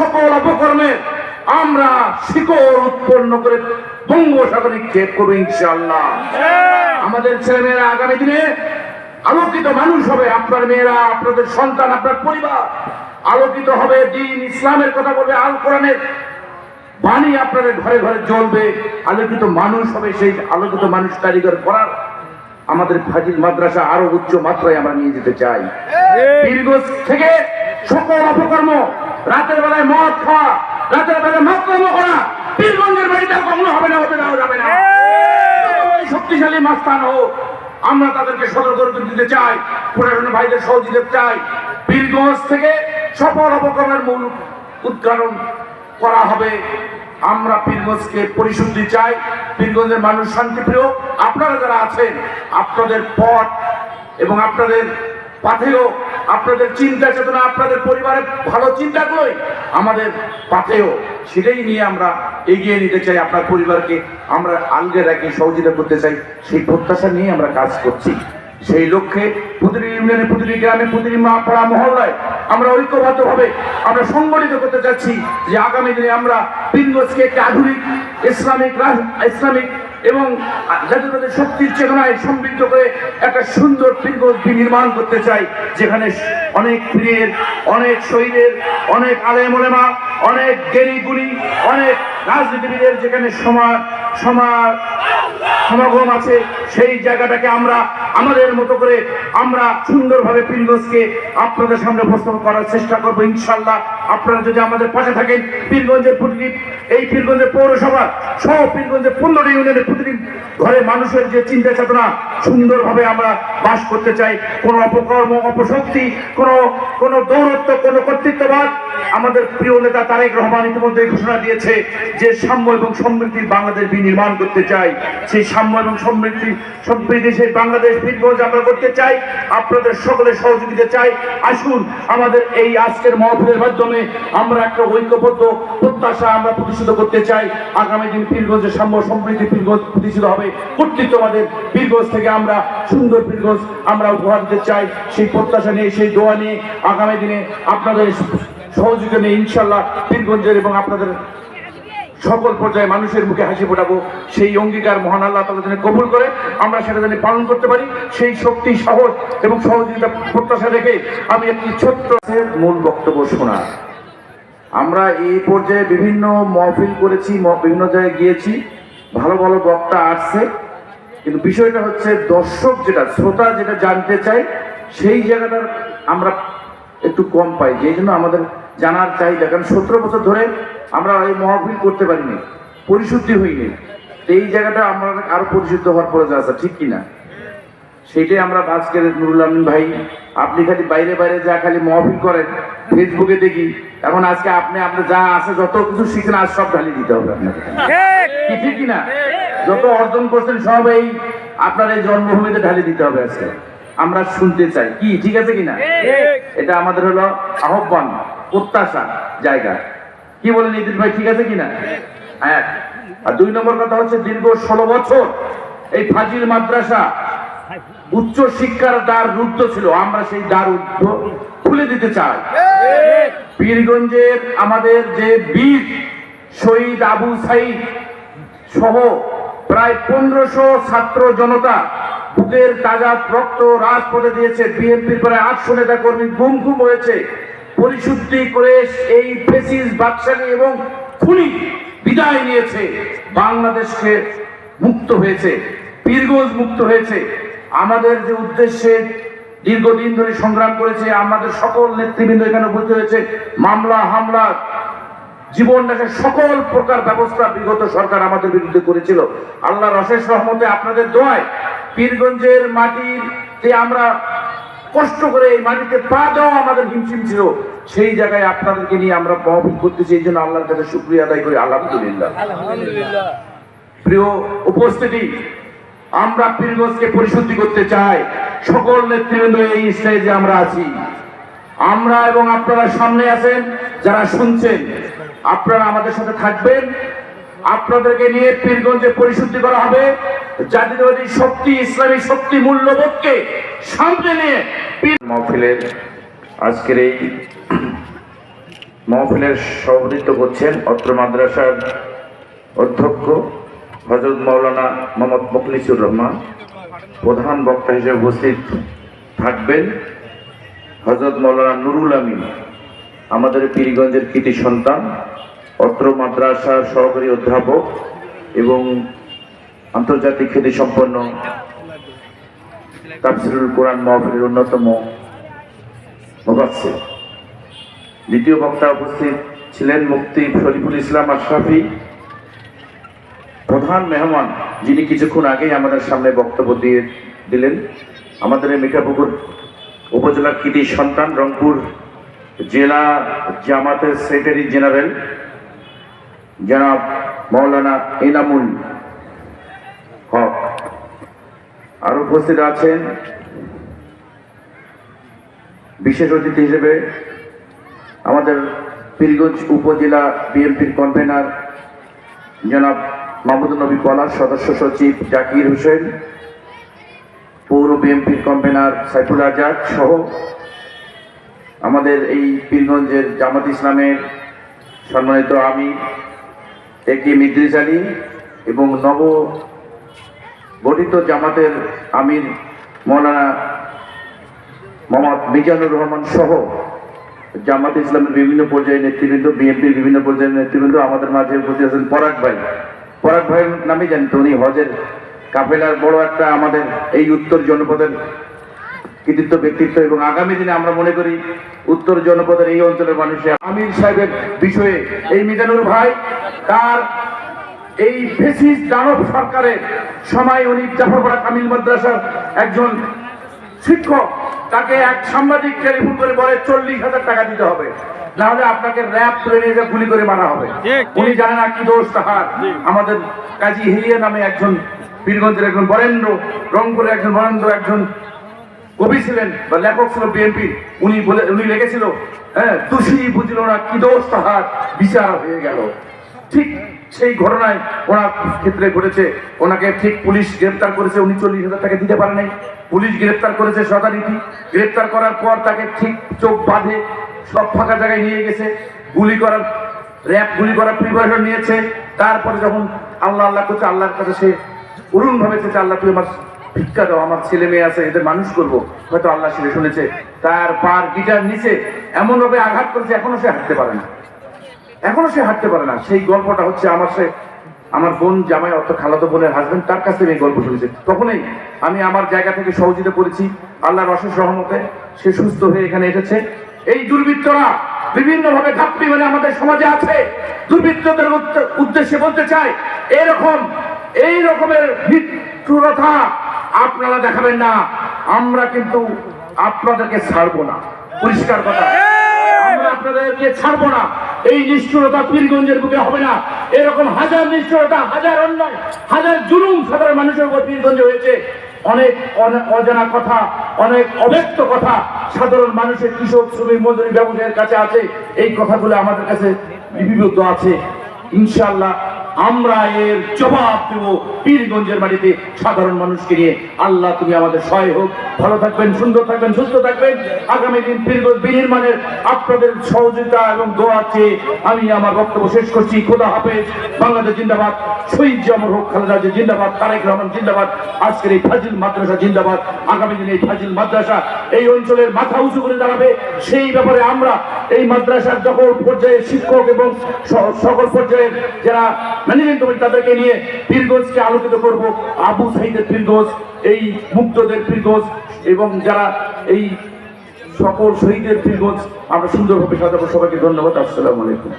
সকল অপকর্মে আমরা শিকড় উৎপন্ন করে বঙ্গোসাগরে নিক্ষেপ করব ইনশাল্লাহ আমাদের ছেলেমেয়েরা আগামী দিনে আলোকিত মানুষ হবে আপনার মেয়েরা আপনাদের সন্তান আপনার পরিবার। আলোকিত হবে দিন ইসলামের কথা বলবে আল কোরআনের বাণী আপনাদের ঘরে ঘরে জ্বলবে। আলোকিত মানুষ হবে সেই আলোকিত মানুষ কারিগর করার। আমাদের ফাজিল মাদ্রাসা আরও উচ্চ মাত্রায় আমরা নিয়ে যেতে চাই। পীরগঞ্জ থেকে সকল অপকর্ম রাতের বেলায় মদ খাওয়া, রাতের বেলায় মক্রম করা, পীরগঞ্জের বাড়িতে কখনো হবে না হতে দেওয়া যাবে না। শক্তিশালী মাস্তান হোক, আমরা তাদেরকে সতর্ক করে দিতে চাই প্রশাসনের ভাইদের সহযোগিতা চাই। পীরগঞ্জ থেকে সফল অপকর্মের মূল উদ্ঘাটন করা হবে। আমরা পীরগঞ্জকে পরিশুদ্ধি চাই। পীরগঞ্জের মানুষ শান্তিপ্রিয়। আপনারা যারা আছেন, আপনাদের পথ এবং আপনাদের পাথেও আপনাদের চিন্তা চেতনা, আপনাদের পরিবারের ভালো চিন্তাগুলোই আমাদের পাথেও সেটাই নিয়ে আমরা এগিয়ে নিতে চাই, আপনার পরিবারকে আমরা আলগে রাখি সহযোগিতা করতে চাই, সেই প্রত্যাশা নিয়ে আমরা কাজ করছি। সেই লক্ষ্যে প্রতিটি ইউনিয়নে, প্রতিটি গ্রামে, প্রতিটি পাড়া মহল্লায় আমরা ঐক্যবদ্ধভাবে আমরা সংগঠিত করতে চাচ্ছি যে আগামী দিনে আমরা পিনগঞ্জকে একটি আধুনিক, ইসলামিক ইসলামিক এবং জাতীয়তাদের শক্তির চেতনায় সমৃদ্ধ করে একটা সুন্দর পিনগঞ্জ নির্মাণ করতে চাই, যেখানে অনেক পীরের, অনেক শহীদের, অনেক আলেম অনেক গুণী, অনেক রাজনীতিবিদের যেখানে সমাজ সমাজ, সমাগম আছে, সেই জায়গাটাকে আমরা, আমাদের মতো করে আমরা সুন্দরভাবে পীরগঞ্জকে আপনাদের সামনে উপস্থাপন করার চেষ্টা করব, ইনশাল্লাহ। আপনারা যদি আমাদের পাশে থাকেন পীরগঞ্জের প্রতিটি এই পীরগঞ্জের পৌরসভা সহ পীরগঞ্জের পনেরো ইউনিয়নের প্রতিটি ঘরে মানুষের যে চিন্তা চেতনা সুন্দরভাবে আমরা বাস করতে চাই। কোনো অপকর্ম, অপশক্তি, কোনো কোনো দৌরত্ব, কোনো কর্তৃত্ববাদ আমাদের প্রিয় নেতা তারেক রহমান ইতিমধ্যে ঘোষণা দিয়েছে যে সাম্য এবং সমৃদ্ধির বাংলাদেশ বিনির্মাণ করতে চাই। সেই সাম্য এবং সমৃদ্ধি সমৃদ্ধি সেই বাংলাদেশ বীরগঞ্জ আমরা করতে চাই, আপনাদের সকলের সহযোগিতা চাই। আসুন, আমাদের এই আজকের মহফিলের মাধ্যমে আমরা একটা ঐক্যবদ্ধ প্রত্যাশা আমরা প্রতিষ্ঠিত করতে চাই। আগামী দিন পীরগঞ্জের সাম্য সমৃদ্ধি পীরগঞ্জ প্রতিষ্ঠিত হবে। কর্তৃত্ববাদের পীরগঞ্জ থেকে আমরা সুন্দর পীরগঞ্জ আমরা উপহার দিতে চাই। সেই প্রত্যাশা নিয়ে, সেই দোয়া নিয়ে আগামী দিনে আপনাদের সহযোগিতা নিয়ে ইনশাল্লাহ পীরগঞ্জের এবং আপনাদের সকল পর্যায়ে মানুষের মুখে হাসি ফোটাবো। সেই অঙ্গীকার মহান আল্লাহ তালা যেন কবুল করে, আমরা সেটা যেন পালন করতে পারি। সেই শক্তি, সাহস এবং সহযোগিতা প্রত্যাশা রেখে আমি একটি ছোট্ট মূল বক্তব্য শোনা। আমরা এই পর্যায়ে বিভিন্ন মহফিল করেছি বিভিন্ন জায়গায় গিয়েছি। ভালো ভালো বক্তা আসছে। কিন্তু বিষয়টা হচ্ছে দর্শক যেটা শ্রোতা যেটা জানতে চায় সেই জায়গাটার আমরা একটু কম পাই। যেই জন্য আমাদের জানার চাহিদা কারণ সতেরো বছর ধরে আমরা এই মহফিল করতে পারিনি পরিশুদ্ধি হইনি। এই জায়গাটা আমরা আরও পরিশুদ্ধ হওয়ার প্রয়োজন আছে ঠিক কিনা? সেইটাই আমরা আজকের নুরুল আমিন ভাই আপনি খালি বাইরে বাইরে যা খালি মহফিল করেন ফেসবুকে দেখি এখন আজকে আপনি আপনি যা আছে যত কিছু শিখেন আজ সব ঢালি দিতে হবে আপনাকে। কি ঠিক কিনা? যত অর্জন করছেন সব এই আপনার এই জন্মভূমিতে ঢালি দিতে হবে আজকে। আমরা শুনতে চাই। কি, ঠিক আছে কিনা? এটা আমাদের হলো আহ্বান, প্রত্যাশা জায়গা। কি বলেন ইদিন ভাই, ঠিক আছে কিনা? এক আর দুই নম্বর কথা হচ্ছে, দীর্ঘ ষোলো বছর এই ফাজিল মাদ্রাসা উচ্চ শিক্ষার দ্বার রুদ্ধ ছিল। আমরা সেই দ্বার রুদ্ধ খুলে দিতে চাই। পীরগঞ্জের আমাদের যে বীর শহীদ আবু সাইদ সহ প্রায় পনেরোশো ছাত্র জনতা বুকের তাজা রক্ত রাজপথে দিয়েছে। বিএনপির প্রায় আটশো নেতা কর্মী গুম গুম হয়েছে। পরিশুদ্ধি করে এই ফেসিস বাকশালী এবং খুনি বিদায় নিয়েছে। বাংলাদেশকে মুক্ত হয়েছে, পীরগঞ্জ মুক্ত হয়েছে। আমাদের যে উদ্দেশ্যে দীর্ঘদিন ধরে সংগ্রাম করেছে, আমাদের সকল নেতৃবৃন্দ এখানে উপস্থিত হয়েছে। মামলা, হামলা জীবন দেশের সকল প্রকার ব্যবস্থা বিগত সরকার আমাদের বিরুদ্ধে করেছিল। আল্লাহর অশেষ রহমতে আপনাদের দোয়ায় পীরগঞ্জের মাটিতে আমরা কষ্ট করে এই মাটিতে পা দেওয়া আমাদের হিমশিম ছিল। সেই জায়গায় আপনাদেরকে নিয়ে আমরা মহফিল করতেছি এই জন্য আল্লাহর কাছে শুক্রিয়া আদায় করি। আলহামদুলিল্লাহ। প্রিয় উপস্থিতি আমরা পীরগঞ্জকে পরিশুদ্ধি করতে চাই। সকল নেতৃবৃন্দ এই স্টেজে আমরা আছি। আমরা এবং আপনারা সামনে আছেন যারা শুনছেন আপনারা আমাদের সাথে থাকবেন। আপনাদেরকে নিয়ে পীরগঞ্জে পরিশুদ্ধি করা হবে। জাতীয়বাদী শক্তি, ইসলামী শক্তি মূল্যবোধকে সামনে নিয়ে মহফিলের আজকের এই মহফিলের সভাপতিত্ব করছেন অত্র মাদ্রাসার অধ্যক্ষ হজরত মৌলানা মোহাম্মদ মখলিসুর রহমান। প্রধান বক্তা হিসেবে উপস্থিত থাকবেন হজরত মৌলানা নুরুল আমিন। আমাদের পীরগঞ্জের কৃতি সন্তান, অত্র মাদ্রাসার সহকারী অধ্যাপক এবং আন্তর্জাতিক খ্যাতি সম্পন্ন তাফসিরুল কোরআন মহফিলের অন্যতম মুফাসসির দ্বিতীয় বক্তা উপস্থিত ছিলেন মুফতি শরীফুল ইসলাম আশরাফি। প্রধান মেহমান যিনি কিছুক্ষণ আগেই আমাদের সামনে বক্তব্য দিয়ে দিলেন, আমাদের মিঠাপুকুর উপজেলার কৃতি সন্তান রংপুর জেলা জামাতের সেক্রেটারি জেনারেল জনাব মৌলানা ইনামুল হক। আর উপস্থিত আছেন বিশেষ অতিথি হিসেবে আমাদের পীরগঞ্জ উপজেলা বিএনপির কনভেনার জনাব মাহমুদ নবী পলাশ, সদস্য সচিব জাকির হোসেন, পৌর বিএনপির কনভেনার সাইফুল আজাদ সহ আমাদের এই পীরগঞ্জের জামাত ইসলামের সম্মানিত আমি, একে মিদ্রিস আলী এবং নব গঠিত জামাতের আমির মৌলানা মোহাম্মদ মিজানুর রহমান সহ জামাত ইসলামের বিভিন্ন পর্যায়ের নেতৃবৃন্দ, বিএনপির বিভিন্ন পর্যায়ের নেতৃবৃন্দ আমাদের মাঝে উপস্থিত আছেন পরাগ ভাই। পরাগ ভাইয়ের নামে জানেন উনি হজের কাফেলার বড় একটা আমাদের এই উত্তর জনপদের কৃতিত্ব ব্যক্তিত্ব এবং আগামী দিনে আমরা মনে করি উত্তর জনপদের এই অঞ্চলের মানুষের। আমির সাহেবের বিষয়ে এই মিজানুর ভাই তার এই ফেসিস দানব সরকারের সময় উনি জাফরপাড়া কামিল মাদ্রাসার একজন শিক্ষক তাকে এক সাংবাদিক টেলিফোন করে বলে চল্লিশ হাজার টাকা দিতে হবে। নাহলে আপনাকে র্যাব তুলে নিয়ে যা গুলি করে মারা হবে। উনি জানে না কি দোষ তাহার। আমাদের কাজী হিলিয়া নামে একজন বীরগঞ্জের একজন বরেন্দ্র রংপুরের একজন বরেন্দ্র একজন কবি ছিলেন বা লেখক ছিল বিএনপি, উনি বলে, উনি লিখেছিল হ্যাঁ দোষী বুঝল না, কি দোষ তাহার? বিচার হয়ে গেল। ঠিক সেই ঘটনায় ওনার ক্ষেত্রে ঘটেছে। ওনাকে ঠিক পুলিশ গ্রেপ্তার করেছে, উনি চল্লিশ হাজার টাকা দিতে পারে নাই। পুলিশ গ্রেপ্তার করেছে সদারীতি গ্রেপ্তার করার পর তাকে ঠিক চোখ বাঁধে, সব ফাঁকা জায়গায় নিয়ে গেছে। গুলি করার র্যাপ গুলি করার প্রিপারেশন নিয়েছে। তারপরে যখন আল্লাহ আল্লাহ করছে, আল্লাহর কাছে সে অরুণ ভাবে চেয়েছে, আল্লাহ তুই আমার ভিক্ষা দাও, আমার ছেলে মেয়ে আছে, এদের মানুষ করব। হয়তো আল্লাহ সেটা শুনেছে। তার পার গিটার নিচে এমন ভাবে আঘাত করেছে, এখনও সে হাঁটতে পারে না। এখনও সে হাঁটতে পারে না। সেই গল্পটা হচ্ছে আমার সে আমার বোন জামাই, অর্থাৎ খালাতো বোনের হাজবেন্ড তার কাছ থেকে এই গল্প শুনেছে। তখনই আমি আমার জায়গা থেকে সহযোগিতা করেছি আল্লাহর অশেষ রহমতে। সে সুস্থ হয়ে এখানে এসেছে। এই দুর্বৃত্তরা বিভিন্ন ভাবে ঘাপটি মানে আমাদের সমাজে আছে। দুর্বৃত্তদের উদ্দেশ্যে বলতে চাই, এরকম এই রকমের নিষ্ঠুরতা আপনারা দেখাবেন না, আমরা কিন্তু আপনাদেরকে ছাড়বো না। পরিষ্কার কথা। আপনাদেরকে ছাড়বো না। এই নিষ্ঠুরতা হবে না। এরকম হাজার নিষ্ঠুরতা, হাজার হাজার সাধারণ মানুষের হয়েছে। অনেক অজানা কথা, অনেক কথা সাধারণ মানুষের কৃষক, শ্রমিক মজুরি কাছে আছে। এই কথাগুলো আমাদের কাছে লিপিবদ্ধ আছে। ইনশাআল্লাহ আমরা এর জবাব দেব পীরগঞ্জের মাটিতে সাধারণ মানুষকে নিয়ে। আল্লাহ, তুমি আমাদের সহায় হোক। ভালো থাকবেন, সুন্দর থাকবেন, সুস্থ থাকবেন। আগামী দিন পীরগঞ্জ বিনির্মাণের আপনাদের সহযোগিতা এবং দোয়া চেয়ে আমি আমার বক্তব্য শেষ করছি। খোদা হাফেজ। বাংলাদেশ জিন্দাবাদ। শহীদ জামর হোক খালেদা জিন্দাবাদ, তারেক রহমান জিন্দাবাদ। আজকের এই ফাজিল মাদ্রাসা জিন্দাবাদ। আগামী দিনে এই ফাজিল মাদ্রাসা এই অঞ্চলের মাথা উঁচু করে দাঁড়াবে। সেই ব্যাপারে আমরা এই মাদ্রাসার সকল পর্যায়ে শিক্ষক এবং সকল পর্যায়ের যারা ম্যানেজমেন্ট কমিটি তাদেরকে নিয়ে পীরগঞ্জকে আলোকিত করব। আবু সাইদের পীরগঞ্জ এই মুক্তদের পীরগঞ্জ এবং যারা এই সকল শহীদের পীরগঞ্জ আমরা সুন্দরভাবে সাজাবো। সবাইকে ধন্যবাদ। আসসালামু আলাইকুম।